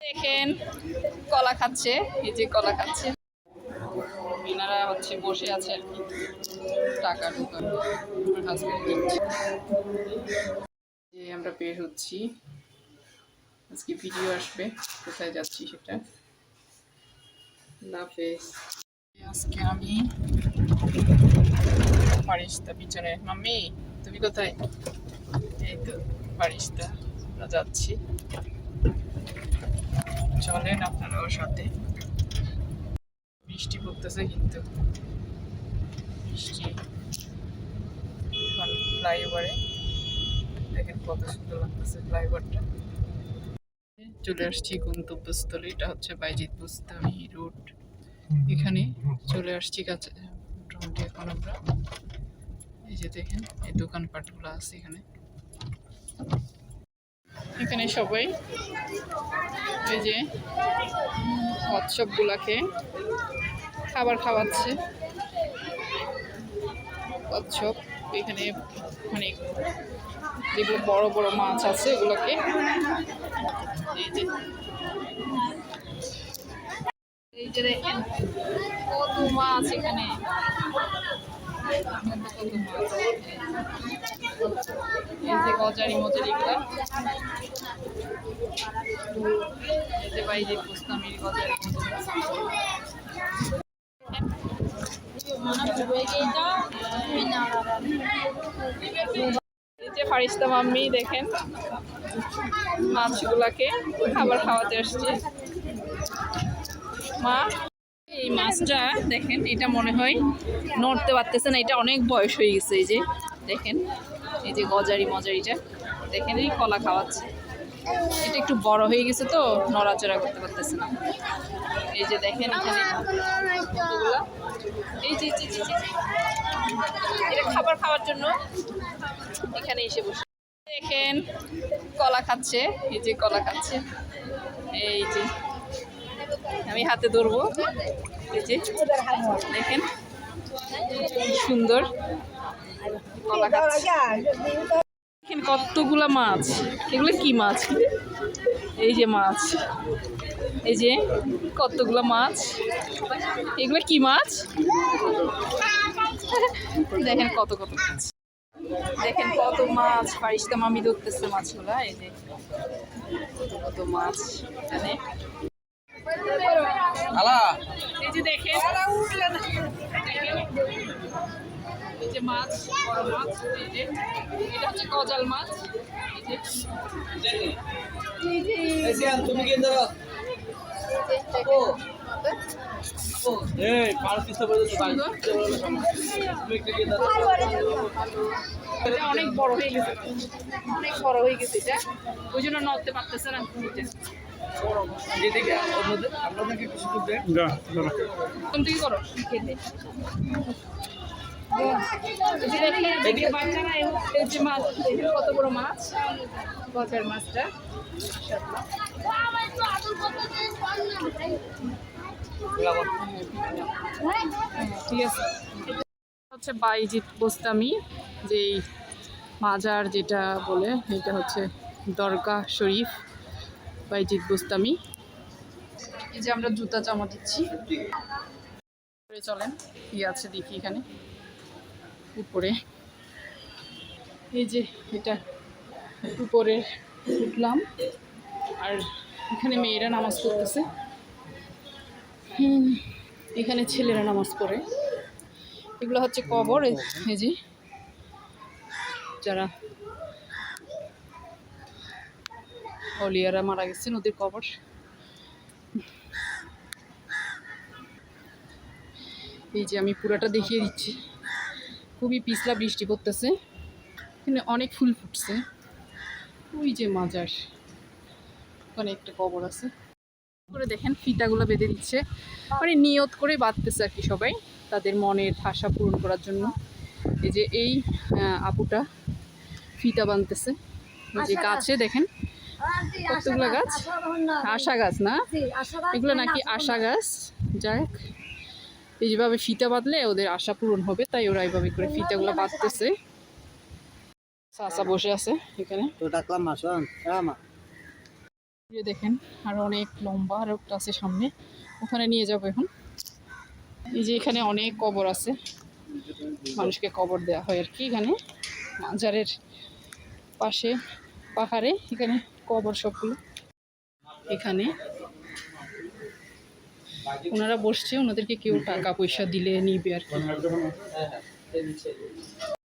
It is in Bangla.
দেখেন, কলা খাচ্ছে, এই যে কলা খাচ্ছে। এনারা হচ্ছে বসে আছে আর কি। টাকা হাজবেন্ড যে আমরা বের হচ্ছি। আজকে ভিডিও আসবে। কোথায় যাচ্ছি সেটা? লাফেজ আজকে আমি ফারিস্তা পিছনে মাম্মি, তুমি কোথায়? এই তো ফারিস্তা যাচ্ছি। চলেন আপনারাও সাথে। বৃষ্টি পড়তেছে কিন্তু। বৃষ্টি ফ্লাইওভারে। দেখেন কত সুন্দর লাগতেছে ফ্লাইওভারটা। চলে আসছি গন্তব্যস্থলে, এটা হচ্ছে বাইজিৎ বুস্তামি রোড। এখানে চলে আসছি কাছে মোটামুটি এখন আমরা। এই যে দেখেন, এই দোকানপাটগুলো আছে এখানে। এখানে সবাই এই যে কচ্ছপগুলাকে খাবার খাওয়াচ্ছে। কচ্ছপ এখানে মানে যেগুলো বড় বড় মাছ আছে এগুলোকে এই যে। এই যে কত মাছ এখানে। কত মাছ? এই যে গজারি মজারি গুলা। এই যে বাইরে পুস্তামির গজারি যে ফারিস্তা মাম্মি, দেখেন। মাছগুলাকে খাবার খাওয়াতে আসছে। মা, এই মাছটা, দেখেন, এটা মনে হয় নড়তে পারতেছে না, এটা অনেক বয়স হয়ে গেছে, এই যে, দেখেন। এই যে গজারি মজারিটা দেখেন এই কলা খাওয়াচ্ছে। এটা একটু বড় হয়ে গেছে তো, নড়াচড়া করতে পারতেছে না। এই যে দেখেন এখানে। এই যে। এটা খাবার খাওয়ার জন্য এখানে এসে বসে। দেখেন, কলা খাচ্ছে, এই যে কলা খাচ্ছে। এই যে, আমি হাতে ধরবো। এই যে, দেখেন সুন্দর। দেখেন কতগুলা মাছ? এগুলো কি মাছ? এই যে মাছ। এই যে কতগুলা মাছ? এগুলো কি মাছ? দেখেন কত কত মাছ। দেখেন কত মাছ। ফারিস্তা মামি ধরতেছে মাছগুলা। এই যে কত কত মাছ এখানে। এই যে দেখেন। যে মাছ বড় মাছ এই যে এটা হচ্ছে গজাল মাছ। তুমি কি ধরো অনেক বড় হয়ে গেছে। অনেক বড় হয়ে গেছে এটা। ওই জন্য নড়তে পারতেছে না। কোন থেকে করো? খেতে এই যে দেখেন, এদিকে এই মাছ। কত বড় মাছটা। ঠিক আছে। হচ্ছে বাইজিৎ বোস্তামি যেই মাজার যেটা বলে, এটা হচ্ছে দরগা শরীফ, বাইজিৎ বোস্তামি এই যে আমরা জুতা জামা দিচ্ছি। চলেন, কি আছে দেখি এখানে। উপরে। এই যে এটা উপরে উঠলাম। আর এখানে মেয়েরা নামাজ পড়তেছে। এখানে ছেলেরা নামাজ পড়ে। এগুলো হচ্ছে কবর। এই যে যারা অলিয়ারা মারা গেছে নদীর কবর। এই যে আমি পুরাটা দেখিয়ে দিচ্ছি। খুবই পিছলা বৃষ্টি পড়তেছে। এখানে অনেক ফুল ফুটছে। ওই যে মাজার। ওখানে একটা কবর আছে। করে দেখেন ফিতাগুলো বেঁধে দিচ্ছে। মানে নিয়ত করে বাঁধতেছে আর কি সবাই তাদের মনের আশা পূরণ করার জন্য। এই যে এই আপুটা ফিতা বাঁধতেছে। যে গাছে। দেখেন কতগুলো গাছ আশা গাছ না? এগুলো নাকি আশা গাছ? যাই হোক। এই যেভাবে ফিতা বাঁধলে ওদের আশা পূরণ হবে তাই ওরা এইভাবে করে ফিতাগুলো বাঁধতেছে। চাচা বসে আছে এখানে। তো ডাকলাম মাসন মা। যে দেখেন আর অনেক লম্বা একটা আছে সামনে ওখানে নিয়ে যাব এখন। এই যে এখানে অনেক কবর আছে মানুষকে কবর দেওয়া হয় আর কি এখানে। মাজারের পাশে পাহাড়ে এখানে কবর সবগুলো। এখানে ওনারা বসছে ওনাদেরকে কেউ টাকা পয়সা দিলে নিবে আর কি। হ্যাঁ হ্যাঁ